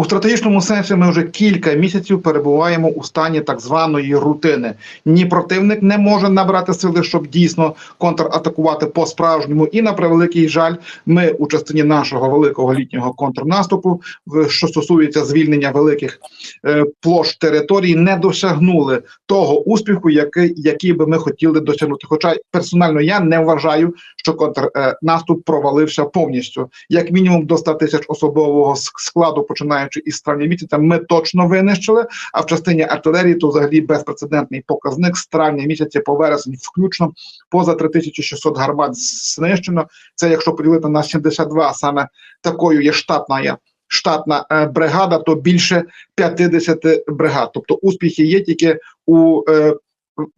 У стратегічному сенсі ми вже кілька місяців перебуваємо у стані так званої рутини. Ні противник не може набрати сили, щоб дійсно контратакувати по справжньому. І на превеликий жаль, ми у частині нашого великого літнього контрнаступу, що стосується звільнення великих е, площ територій, не досягнули того успіху, який, який би ми хотіли досягнути. Хоча персонально я не вважаю, що контрнаступ провалився повністю, як мінімум до 100 тисяч особового складу, починаючи із травня місяця, ми точно винищили. А в частині артилерії то взагалі безпрецедентний показник з травня місяця по вересень, включно поза 3600 гармат знищено. Це якщо поділити на 72, саме такою є штатна є штатна е, бригада, то більше 50 бригад. Тобто успіхи є тільки у е,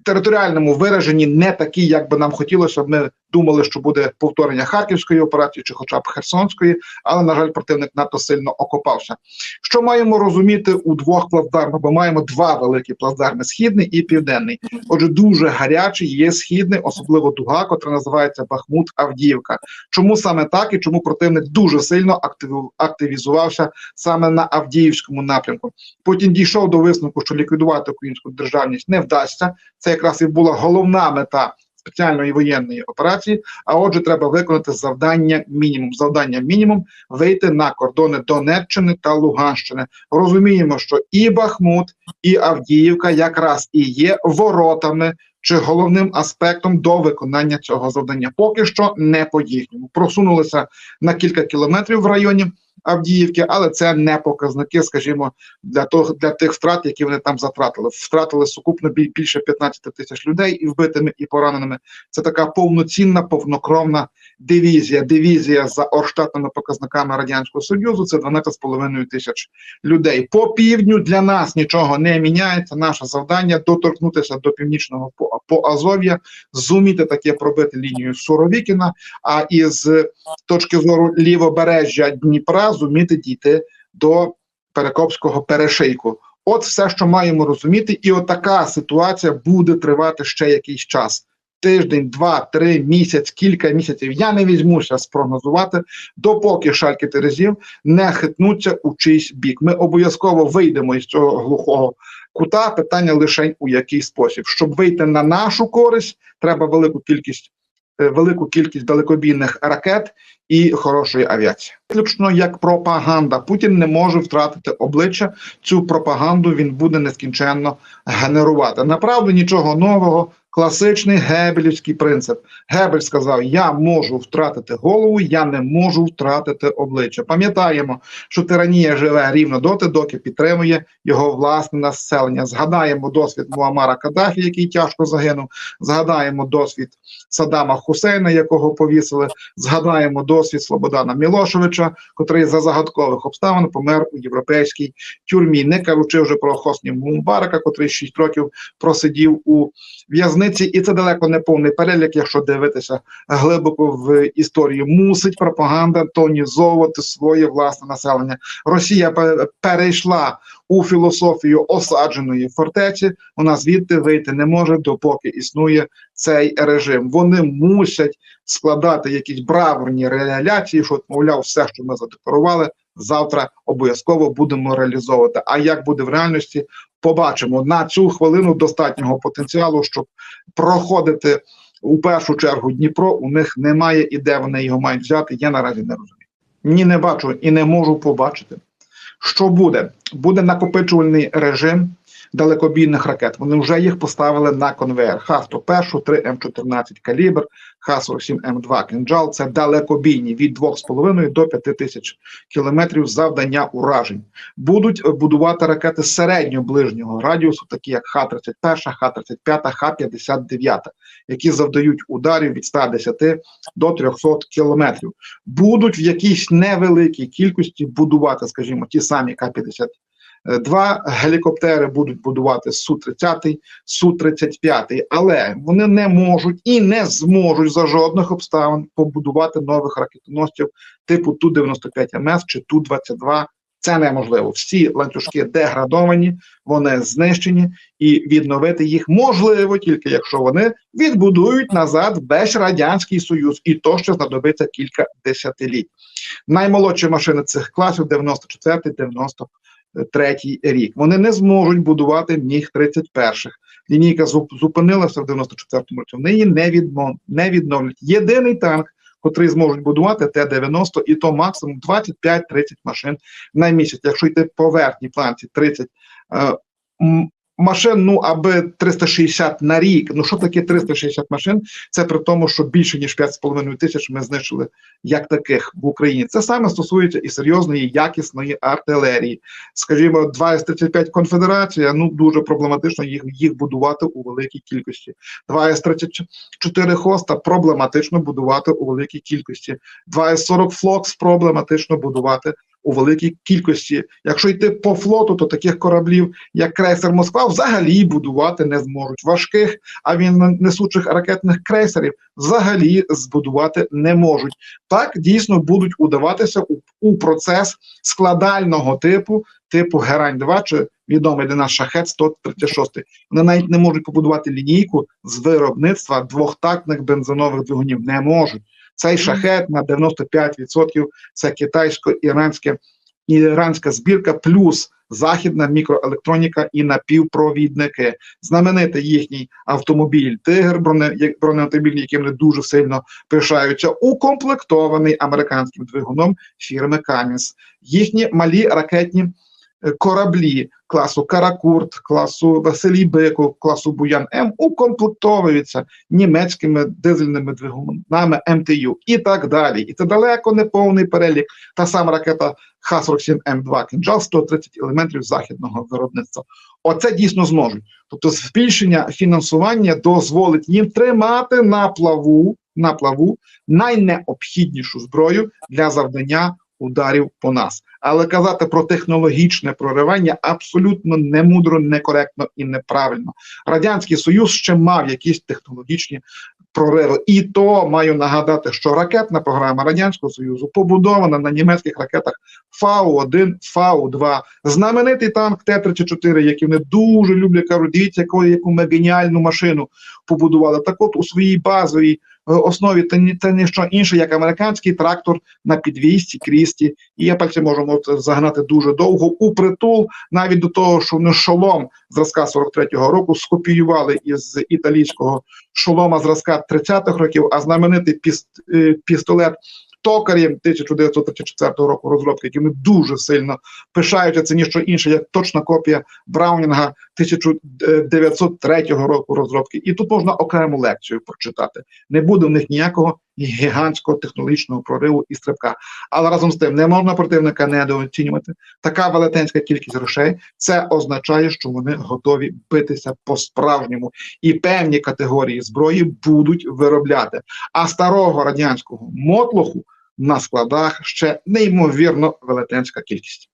територіальному вираженні не такі, як би нам хотілося. Ми думали, що буде повторення харківської операції чи, хоча б Херсонської, але на жаль, противник надто сильно окопався. Що маємо розуміти у двох плацдармах? Бо маємо два великі плацдарми: східний і південний. Отже, дуже гарячий є східний, особливо дуга, котра називається Бахмут Авдіївка. Чому саме так і чому противник дуже сильно активізувався саме на Авдіївському напрямку? Потім дійшов до висновку, що ліквідувати українську державність не вдасться. Це якраз і була головна мета спеціальної воєнної операції. А отже, треба виконати завдання мінімум. Завдання мінімум вийти на кордони Донеччини та Луганщини. Розуміємо, що і Бахмут, і Авдіївка якраз і є воротами. Чи головним аспектом до виконання цього завдання поки що не по їхньому просунулися на кілька кілометрів в районі Авдіївки, але це не показники, скажімо, для того для тих втрат, які вони там затратили. Втратили сукупно біль- більше 15 тисяч людей і вбитими і пораненими. Це така повноцінна, повнокровна дивізія. Дивізія за орштатними показниками радянського союзу. Це 12,5 тисяч людей. По півдню для нас нічого не міняється. Наше завдання доторкнутися до північного по, по Азов'я, зуміти таке пробити лінію Суровікіна. А із точки зору лівобережжя Дніпра зуміти дійти до Перекопського перешийку. От все, що маємо розуміти, і от така ситуація буде тривати ще якийсь час. Тиждень, два, три, місяць, кілька місяців. Я не візьмуся спрогнозувати, допоки шальки терезів не хитнуться у чийсь бік. Ми обов'язково вийдемо із цього глухого кута. Питання лише у який спосіб. Щоб вийти на нашу користь, треба велику кількість велику кількість далекобійних ракет і хорошої авіації. Виключно як пропаганда. Путін не може втратити обличчя. Цю пропаганду він буде нескінченно генерувати. Направду нічого нового. Класичний гебелівський принцип. Гебель сказав: Я можу втратити голову, я не можу втратити обличчя. Пам'ятаємо, що тиранія живе рівно доти, доки підтримує його власне населення. Згадаємо досвід Муамара Каддафі, який тяжко загинув. Згадаємо досвід Саддама Хусейна, якого повісили. Згадаємо досвід Слободана Мілошевича, котрий за загадкових обставин помер у європейській тюрмі. Не кажучи вже про Хосні Мумбарака, котрий 6 років просидів у в'язниці, і це далеко не повний перелік, якщо дивитися глибоко в історію. Мусить пропаганда тонізовувати своє власне населення. Росія перейшла у філософію осадженої фортеці. Вона звідти вийти не може, допоки існує цей режим. Вони мусять складати якісь бравурні реляції, що мовляв, все, що ми задекларували, завтра обов'язково будемо реалізовувати. А як буде в реальності, побачимо на цю хвилину достатнього потенціалу, щоб проходити у першу чергу Дніпро. У них немає і де вони його мають взяти. Я наразі не розумію. Ні, не бачу і не можу побачити. Що буде? Буде накопичувальний режим далекобійних ракет. Вони вже їх поставили на конвейер. Х-101, 3 М14 калібр, Х-47М2 кинджал. Це далекобійні від 2,5 до 5 тисяч кілометрів завдання уражень. Будуть будувати ракети середньо ближнього радіусу, такі як Х-31, Х-35, Х-59, які завдають ударів від 110 до 300 кілометрів. Будуть в якійсь невеликій кількості будувати, скажімо, ті самі К-50 Два гелікоптери будуть будувати Су-30, Су-35, але вони не можуть і не зможуть за жодних обставин побудувати нових ракетоносців типу Ту-95МС чи Ту-22 Це неможливо. Всі ланцюжки деградовані, вони знищені, і відновити їх можливо тільки якщо вони відбудують назад весь радянський союз, і то ще знадобиться кілька десятиліть. Наймолодші машини цих класів 94-93 рік. Вони не зможуть будувати міг 31-х. Лінійка зуп- зупинилася в 94-му році. Вони її не, відмо, не відновлять. Єдиний танк, котрий зможуть будувати Т-90, і то максимум 25-30 машин на місяць. Якщо йти по верхній планці 30 е, машин, ну аби 360 на рік. Ну що таке 360 машин? Це при тому, що більше ніж 5,5 тисяч ми знищили як таких в Україні. Це саме стосується і серйозної якісної артилерії. Скажімо, 2 С-35 конфедерація. Ну дуже проблематично їх, їх будувати у великій кількості. 2 С-34 хоста проблематично будувати у великій кількості. 2 С-40 флокс проблематично будувати. У великій кількості, якщо йти по флоту, то таких кораблів, як крейсер Москва, взагалі будувати не зможуть. Важких, а він несучих ракетних крейсерів взагалі збудувати не можуть. Так дійсно будуть удаватися у, у процес складального типу, типу Герань 2 чи відомий для нас шахет 136. Вони навіть не можуть побудувати лінійку з виробництва двохтактних бензинових двигунів. Не можуть. Цей шахет на 95% це китайсько-іранське іранська збірка, плюс західна мікроелектроніка і напівпровідники. Знаменитий їхній автомобіль Тигр, бронеавтомобіль, яким вони дуже сильно пишаються, укомплектований американським двигуном фірми Каміс. Їхні малі ракетні кораблі класу Каракурт, класу Василій Биков, класу Буян М укомплектовуються німецькими дизельними двигунами МТЮ і так далі. І це далеко не повний перелік. Та сама ракета Х-47М2 «Кинджал» 130 елементів західного виробництва. Оце дійсно зможуть. Тобто збільшення фінансування дозволить їм тримати на плаву, на плаву найнеобхіднішу зброю для завдання ударів по нас. Але казати про технологічне проривання абсолютно немудро, некоректно і неправильно. Радянський Союз ще мав якісь технологічні прориви. І то маю нагадати, що ракетна програма Радянського Союзу побудована на німецьких ракетах Фау-1, Фау-2. Знаменитий танк Т-34, який вони дуже люблять, кажуть, дивіться, яку, ми геніальну машину побудували. Так от у своїй базовій основі це, ні- це не що інше, як американський трактор на підвісті, крісті. І я пальці можемо це загнати дуже довго у притул, навіть до того, що вони шолом зразка 43-го року скопіювали із італійського шолома зразка 30-х років, а знаменитий піст, е, пістолет Токарі 1934 року розробки, якими дуже сильно пишаються. Це ніщо інше, як точна копія Браунінга 1903 року розробки. І тут можна окрему лекцію прочитати. Не буде в них ніякого гігантського технологічного прориву і стрибка. Але разом з тим не можна противника недооцінювати. Така велетенська кількість грошей це означає, що вони готові битися по-справжньому, і певні категорії зброї будуть виробляти. А старого радянського мотлоху на складах ще неймовірно велетенська кількість.